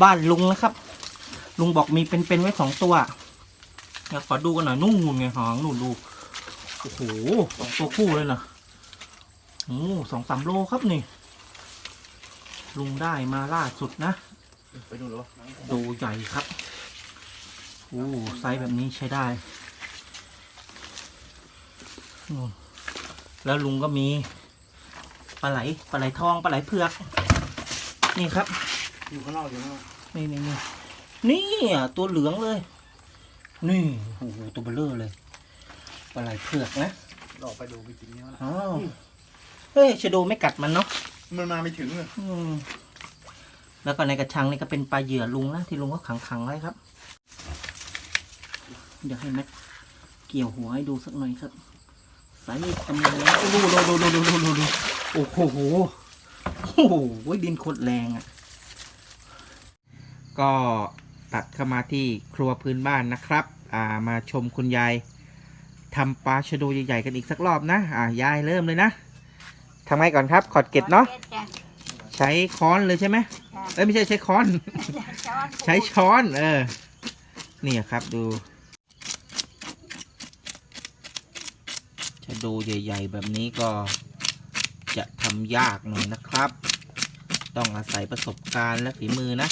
บ้านลุงนะครับ ลุงบอกมีเป็นๆไว้สองตัวเดี๋ยวขอดูกันหน่อยนู่นไงหางนู่นดูโอ้โหสองตัวคู่เลยนะโอ้สองสามโลครับนี่ ลุงได้มาล่าสุดนะไปดูหรอดูใหญ่ครับโอ้ไซส์แบบนี้ใช้ได้นู่นแล้วลุงก็มีปลาไหลปลาไหลทองปลาไหลเผือก นี่ครับ อยู่ข้างนอกอยู่ข้างนอกนี่นี่นี่นี่อะตัวเหลืองเลย นี่โอ้โหตัวเบลเลอร์เลยปลาไหลเผือกนะเราออไปดูไปกินเนี้ยนะเฮ้ยชะโดไม่กัดมันเนาะมันมาไม่ถึงเลยแล้วก็ในกระชังนี่ก็เป็นปลาเหยื่อลุงนะที่ลุงก็ขังๆไว้ครับ เดี๋ยวให้แม็กเกี่ยวหัวให้ดูสักหน่อยครับ สายมีดกำลังแล้วดูดูดูดูดูดูดูโอ้โหโอ้โหดินโคตรแรงอะ ก็ตัดเข้ามาที่ครัวพื้นบ้านนะครับอ่ามาชมคุณยายทำปลาชะโดใหญ่ๆกันอีกสักรอบนะอ่ายายเริ่มเลยนะทำไงก่อนครับ ขอดเกล็ดเนาะใช้ค้อนเลยใช่ไหมเอ้ยไม่ใช่ใช้ค้อน ใช้ช้อนเออนี่ครับดูจะดูใหญ่ ๆ แบบนี้ก็จะทำยากหน่อยนะครับ ต้องอาศัยประสบการณ์และฝีมือนะ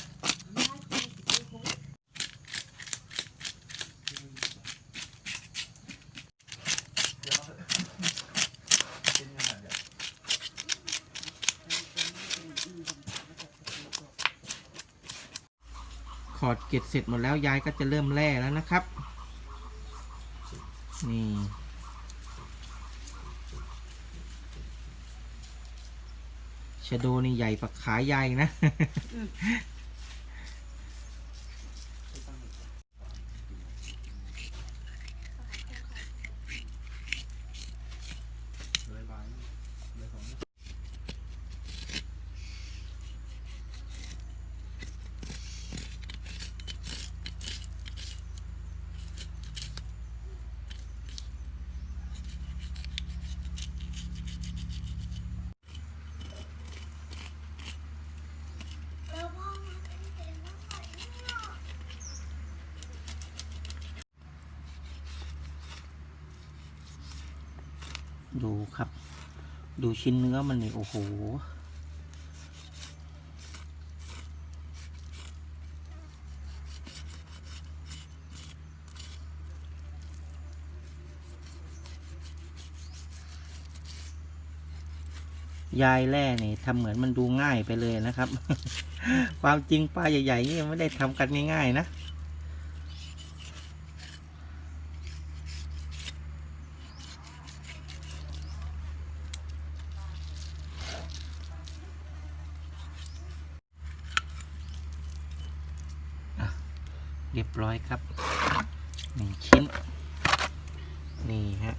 ขอดเกล็ดเสร็จหมดแล้วยายก็จะเริ่มแล่แล้วนะครับ นี่ ชะโดนี่ใหญ่ปากขายายนะ ดูครับ ดูชิ้นเนื้อมันนี่โอ้โห ยายแร่นี่ทำเหมือนมันดูง่ายไปเลยนะครับ ความจริงปลาใหญ่ๆนี่ไม่ได้ทำกันง่ายๆนะ เรียบร้อยครับหนึ่งชิ้น นี่ฮะ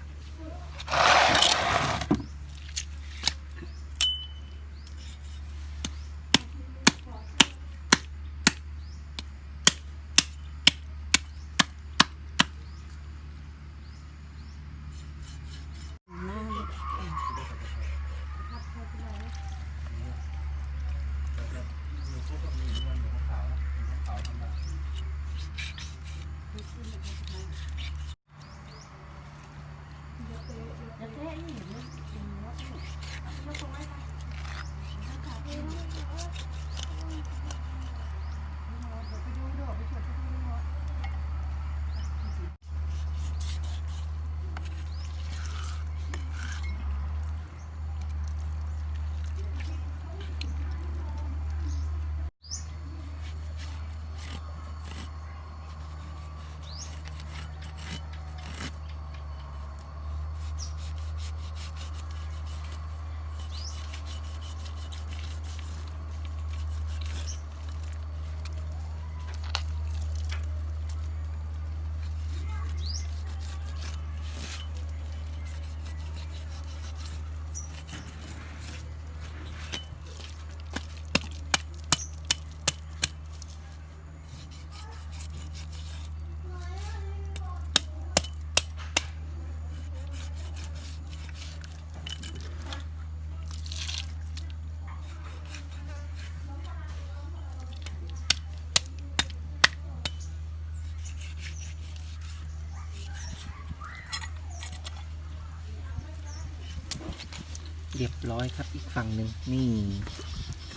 น รียบร้อยครับอีกฝั่งหนึ่งนี่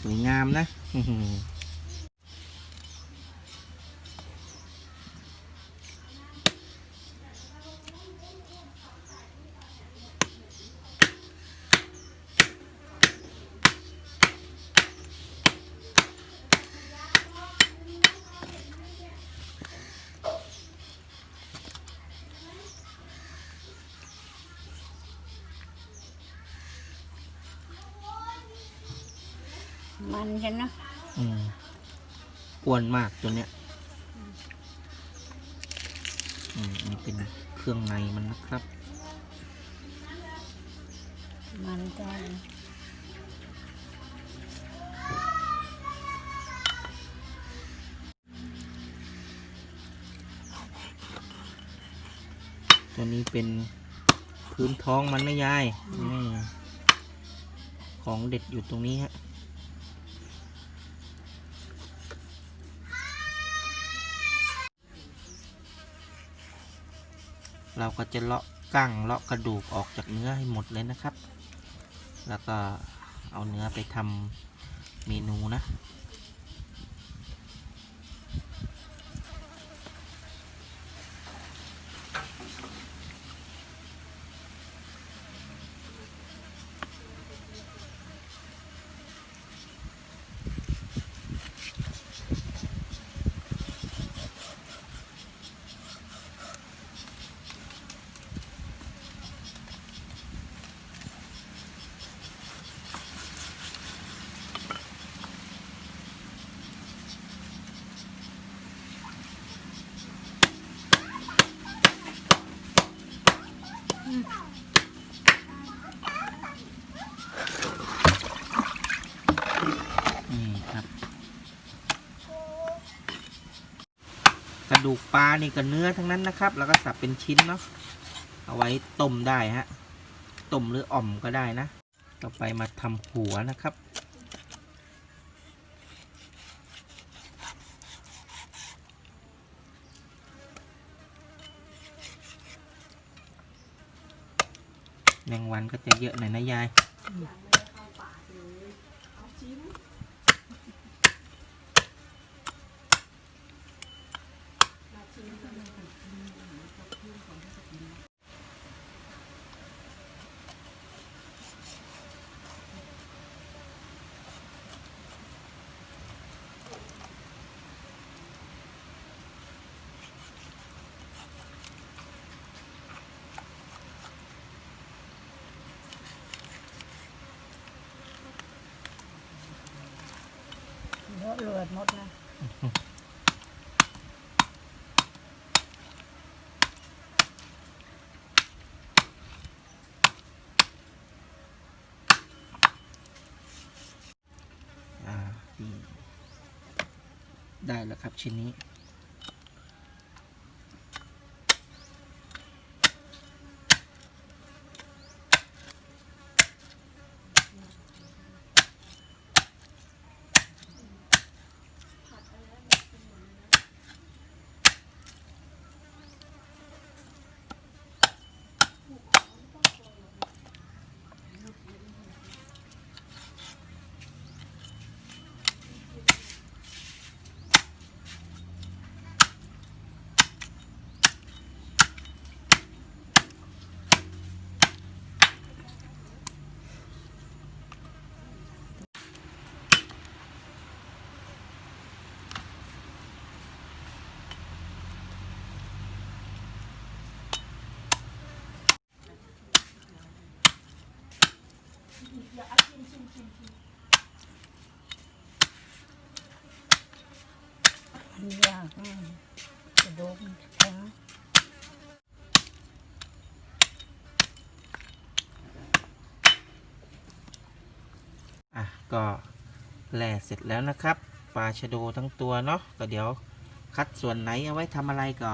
สวยงามนะ มันใช่เนอะอืมอ้วนมากตัวเนี้ย อืมอันนี่เป็นเครื่องในมันนะครับ มันจะตัวนี้เป็นพื้นท้องมันนะยายนี่ของเด็ดอยู่ตรงนี้ฮะ เราก็จะเลาะกั้งเลาะกระดูกออกจากเนื้อให้หมดเลยนะครับ แล้วก็เอาเนื้อไปทำเมนูนะ นี่ครับ ก ระดูกปลานี่กับเนื้อทั้งนั้นนะครับ แล้วก็สับเป็นชิ้นเนาะเอาไว้ต้มได้ฮะต้มหรืออ่อมก็ได้นะ ต่อไปมาทำหัวนะครับ แมงวันก็จะเยอะหน่อยนะยาย เอะเลือดหมดนะอ่านี่ได้แล้วครับชิ้นนี้ มันยากมากกระดูกมันแข็งอะก็แล่เสร็จแล้วนะครับปลาชะโดทั้งตัวเนาะก็เดี๋ยวคัดส่วนไหนเอาไว้ทำอะไรก็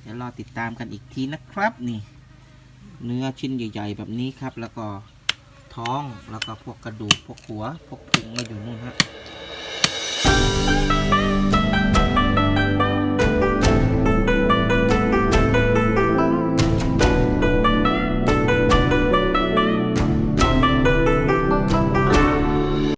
เดี๋ยวรอติดตามกันอีกทีนะครับนี่ เนื้อชิ้นใหญ่ ๆ แบบนี้ครับ แล้วก็ท้องแล้วก็พวกกระดูกพวกหัว พวกพุงก็อยู่นู่นฮะ